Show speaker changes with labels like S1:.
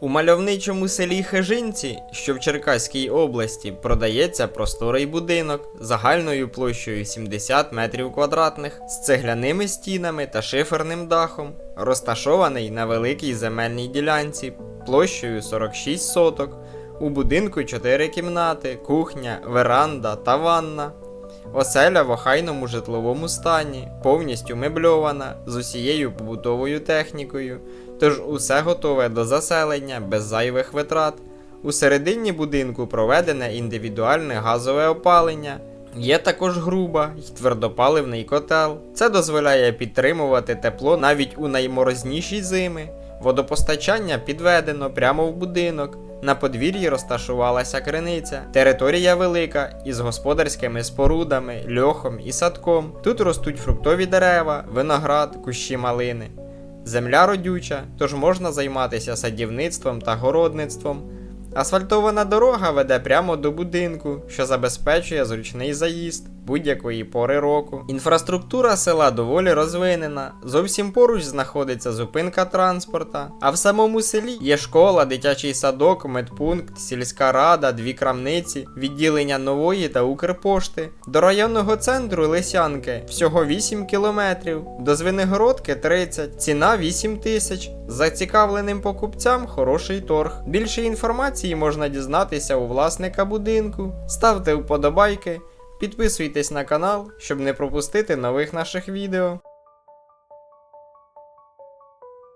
S1: У мальовничому селі Хижинці, що в Черкаській області, продається просторий будинок загальною площею 70 метрів квадратних з цегляними стінами та шиферним дахом, розташований на великій земельній ділянці площею 46 соток. У будинку 4 кімнати, кухня, веранда та ванна. Оселя в охайному житловому стані, повністю мебльована з усією побутовою технікою, тож усе готове до заселення без зайвих витрат. У середині будинку проведене індивідуальне газове опалення. Є також груба й твердопаливний котел. Це дозволяє підтримувати тепло навіть у найморозніші зими. Водопостачання підведено прямо в будинок. На подвір'ї розташувалася криниця. Територія велика із господарськими спорудами, льохом і садком. Тут ростуть фруктові дерева, виноград, кущі малини. Земля родюча, тож можна займатися садівництвом та городництвом. Асфальтована дорога веде прямо до будинку, що забезпечує зручний заїзд будь-якої пори року. Інфраструктура села доволі розвинена. Зовсім поруч знаходиться зупинка транспорта. А в самому селі є школа, дитячий садок, медпункт, сільська рада, дві крамниці, відділення нової та Укрпошти. До районного центру Лисянки всього 8 кілометрів, до Звенигородки 30, ціна 8 тисяч. Зацікавленим покупцям хороший торг. Більше інформації можна дізнатися у власника будинку. Ставте вподобайки, підписуйтесь на канал, щоб не пропустити нових наших відео.